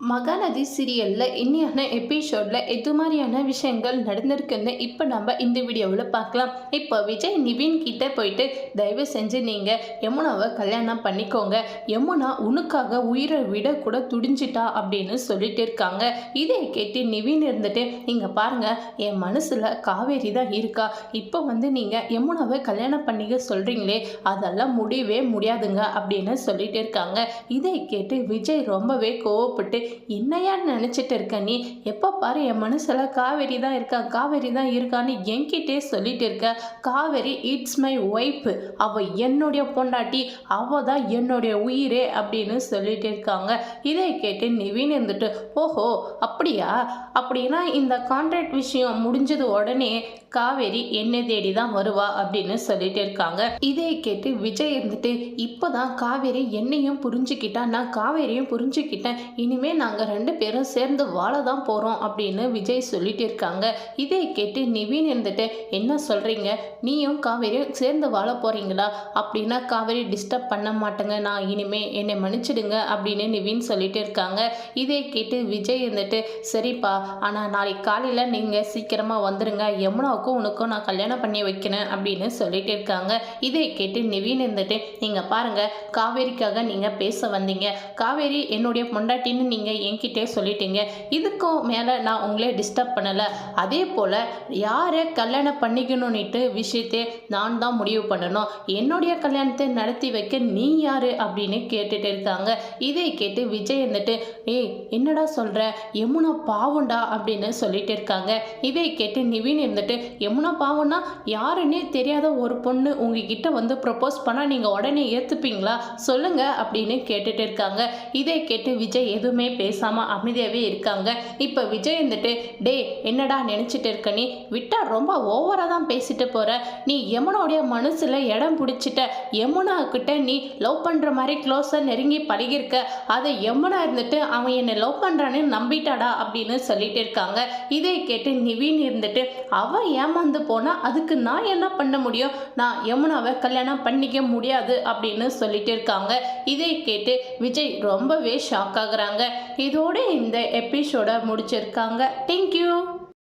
மகாநதி சீரியலில் இன்னியான எபிசோடில் எது மாதிரியான விஷயங்கள் நடந்திருக்குன்னு இப்போ நம்ம இந்த வீடியோவில் பார்க்கலாம். இப்போ விஜய் நிவின் கிட்டே போயிட்டு தயவு செஞ்சு நீங்கள் யமுனாவை கல்யாணம் பண்ணிக்கோங்க. யமுனா உனக்காக உயிரை விட கூட துடிஞ்சிட்டா அப்படின்னு சொல்லிட்டு இருக்காங்க. இதை கேட்டு நிவின் இருந்துட்டு இங்கே பாருங்கள் என் மனசில் காவேரி தான் இருக்கா. இப்போ வந்து நீங்கள் யமுனாவை கல்யாணம் பண்ணிக்க சொல்கிறீங்களே அதெல்லாம் முடியவே முடியாதுங்க அப்படின்னு சொல்லிட்டு இருக்காங்க. இதை கேட்டு விஜய் ரொம்பவே கோவப்பட்டு என்னையா நினச்சிட்டு இருக்க நீ? எப்போ பாரு என் மனசில் காவேரி தான் இருக்கா? காவேரி தான் இருக்கான்னு என்கிட்டே சொல்லிட்டு இருக்க. காவேரி இட்ஸ் மை ஒய்ஃப் அவள் என்னுடைய பொண்டாட்டி அவள் தான் என்னுடைய உயிரே அப்படின்னு சொல்லிட்டு இருக்காங்க. இதை கேட்டு நிவின் இருந்துட்டு ஓஹோ அப்படியா? அப்படின்னா இந்த கான்ட்ராக்ட் விஷயம் முடிஞ்சது உடனே காவேரி என்னை தேடி தான் வருவா அப்படின்னு சொல்லிட்டு இருக்காங்க. இதை கேட்டு விஜய் இருந்துட்டு இப்போதான் காவேரி என்னையும் புரிஞ்சுக்கிட்டா நான் காவேரியும் புரிஞ்சுக்கிட்டேன். இனிமே நாங்கள் ரெண்டு பேரும் சேர்ந்து வாழ தான் போகிறோம் அப்படின்னு விஜய் சொல்லிட்டு இருக்காங்க. இதை கேட்டு நிவின் இருந்துட்டு என்ன சொல்கிறீங்க நீயும் காவேரியும் சேர்ந்து வாழ போகிறீங்களா அப்படின்னா காவேரி டிஸ்டர்ப் பண்ண மாட்டேங்க. நான் இனிமே என்னை மன்னிச்சிடுங்க அப்படின்னு நிவின் சொல்லிட்டு இருக்காங்க. இதை கேட்டு விஜய் இருந்துட்டு சரிப்பா ஆனால் நாளைக்கு காலையில் நீங்கள் சீக்கிரமாக வந்துடுங்க யமுனாவுக்கும் உனக்கும் நான் கல்யாணம் பண்ணி வைக்கிறேன் அப்படின்னு சொல்லிட்டு இருக்காங்க. இதை கேட்டு நிவின் இருந்துட்டு நீங்கள் பாருங்கள் காவேரிக்காக நீங்கள் பேச வந்தீங்க. காவேரி என்னுடைய பொண்டாட்டின்னு நீங்கள் என்கிட்டே சொல்லிட்டீங்க. இதுக்கும் மேலே நான் உங்களே டிஸ்டர்ப் பண்ணலை. அதே போல் யாரை கல்யாணம் பண்ணிக்கணும்னுட்டு விஷயத்தை நான் தான் முடிவு பண்ணணும். என்னுடைய கல்யாணத்தை நடத்தி வைக்க நீ யார் அப்படின்னு கேட்டுட்டு இருக்காங்க. இதை கேட்டு விஜய் வந்துட்டு ஏய் என்னடா சொல்கிற யமுனா பாவண்டா? அப்படின்னு சொல்லிட்டு இருக்காங்க. இதை கேட்டு நிவின் இருந்துட்டு யமுனா பாவம்னா யாருன்னே தெரியாத ஒரு பொண்ணு உங்ககிட்ட வந்து ப்ரப்போஸ் பண்ணால் நீங்கள் உடனே ஏற்றுப்பீங்களா சொல்லுங்கள் அப்படின்னு கேட்டுட்டு இருக்காங்க. இதை கேட்டு விஜய் எதுவுமே பேசாமல் அமைதியாகவே இருக்காங்க. இப்போ விஜய் இருந்துட்டு டே என்னடா நினச்சிட்டு இருக்க நீ? விட்டா ரொம்ப ஓவராக தான் பேசிட்டு போகிற நீ யமுனாவுடைய மனசில் இடம் பிடிச்சிட்ட. யமுனாக்கிட்ட நீ லவ் பண்ணுற மாதிரி க்ளோஸாக நெருங்கி பழகியிருக்க. அதை யமுனா இருந்துட்டு அவன் என்னை லவ் பண்ணுறான்னு நம்பிட்டாடா அப்படின்னு சொல்லிட்டு இருக்காங்க. இதை கேட்டு நிவின் இருந்துட்டு அவன் ஏமாந்து போனால் அதுக்கு நான் என்ன பண்ண முடியும்? நான் யமுனாவை கல்யாணம் பண்ணிக்க முடியாது அப்படின்னு சொல்லிட்டு இருக்காங்க. இதை கேட்டு விஜய் ரொம்பவே ஷாக் ஆகுறாங்க. இதோட இந்த எபிசோட முடிச்சிருக்காங்க. தேங்க்யூ